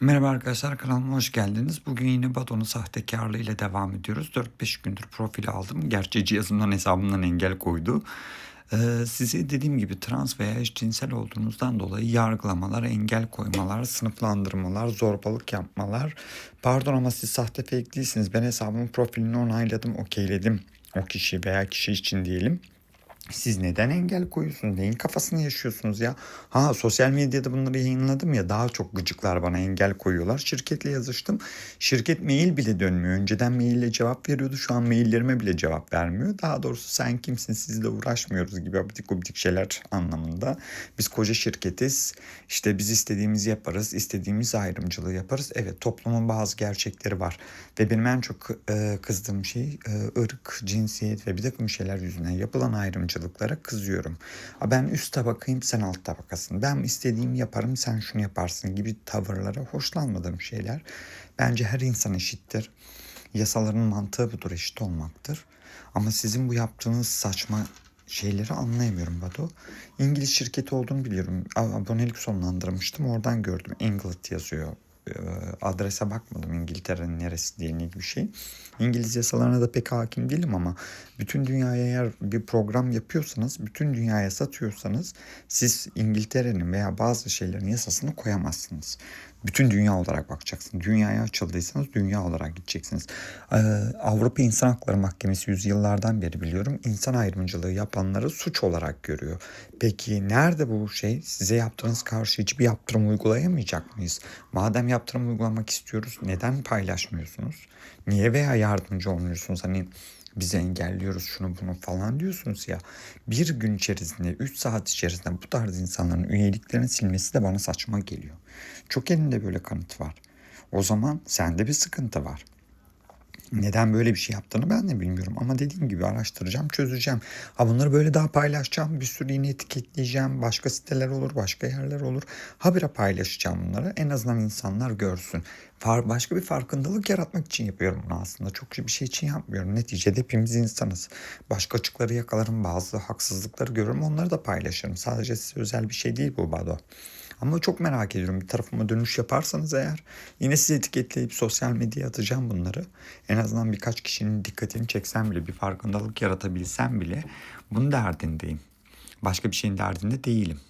Merhaba arkadaşlar kanalıma hoş geldiniz. Bugün yine Bado'nun sahtekarlığı ile devam ediyoruz. 4-5 gündür profili aldım. Gerçi cihazımdan hesabımdan engel koydu. Ee, sizi dediğim gibi trans veya eşcinsel olduğunuzdan dolayı yargılamalar, engel koymalar, sınıflandırmalar, zorbalık yapmalar. Pardon ama siz sahte fake değilsiniz. Ben hesabımın profilini onayladım, okeyledim. O kişi veya kişi için diyelim. Siz neden engel koyuyorsunuz? Neyin kafasını yaşıyorsunuz ya? Ha sosyal medyada bunları yayınladım ya daha çok gıcıklar bana engel koyuyorlar. Şirketle yazıştım. Şirket mail bile dönmüyor. Önceden maille cevap veriyordu. Şu an maillerime bile cevap vermiyor. Daha doğrusu sen kimsin sizle uğraşmıyoruz gibi abidik gubidik şeyler anlamında. Biz koca şirketiz. İşte biz istediğimizi yaparız. istediğimiz ayrımcılığı yaparız. Evet toplumun bazı gerçekleri var. Ve benim en çok e, kızdığım şey e, ırk, cinsiyet ve bir takım şeyler yüzünden yapılan ayrımcılıklara kızıyorum. Ben üst tabakayım sen alt tabakasın. Ben istediğimi yaparım sen şunu yaparsın gibi tavırlara hoşlanmadığım şeyler. Bence her insan eşittir. Yasaların mantığı budur eşit olmaktır. Ama sizin bu yaptığınız saçma şeyleri anlayamıyorum Bado. İngiliz şirketi olduğunu biliyorum. Abonelik sonlandırmıştım. Oradan gördüm. England yazıyor. Ee, Adrese bakmadım İngiltere'nin neresi diye ne gibi şey. İngiliz yasalarına da pek hakim değilim ama bütün dünyaya eğer bir program yapıyorsanız, bütün dünyaya satıyorsanız siz İngiltere'nin veya bazı şeylerin yasasını koyamazsınız. Bütün dünya olarak bakacaksınız. Dünyaya açıldıysanız dünya olarak gideceksiniz. Ee, Avrupa İnsan Hakları Mahkemesi yüzyıllardan beri biliyorum insan ayrımcılığı yapanları suç olarak görüyor. Peki nerede bu şey? Size yaptığınız karşı hiçbir yaptırım uygulayamayacak mıyız? Madem yaptırım uygulamak istiyoruz neden paylaşmıyorsunuz? Niye veya yardımcı olmuyorsunuz? Hani bizi engelliyoruz şunu bunu falan diyorsunuz ya. Bir gün içerisinde 3 saat içerisinde bu tarz insanların üyeliklerini silmesi de bana saçma geliyor. Çok elinde böyle kanıt var. O zaman sende bir sıkıntı var. Neden böyle bir şey yaptığını ben de bilmiyorum. Ama dediğim gibi araştıracağım, çözeceğim. Ha bunları böyle daha paylaşacağım. Bir sürü yine etiketleyeceğim. Başka siteler olur, başka yerler olur. Habire paylaşacağım bunları. En azından insanlar görsün. Far, başka bir farkındalık yaratmak için yapıyorum bunu aslında. Çok bir şey için yapmıyorum. Neticede hepimiz insanız. Başka açıkları yakalarım, bazı haksızlıkları görürüm. Onları da paylaşırım. Sadece size özel bir şey değil bu Bado. Ama çok merak ediyorum. Bir tarafıma dönüş yaparsanız eğer yine sizi etiketleyip sosyal medyaya atacağım bunları. En azından birkaç kişinin dikkatini çeksem bile bir farkındalık yaratabilsem bile bunun derdindeyim. Başka bir şeyin derdinde değilim.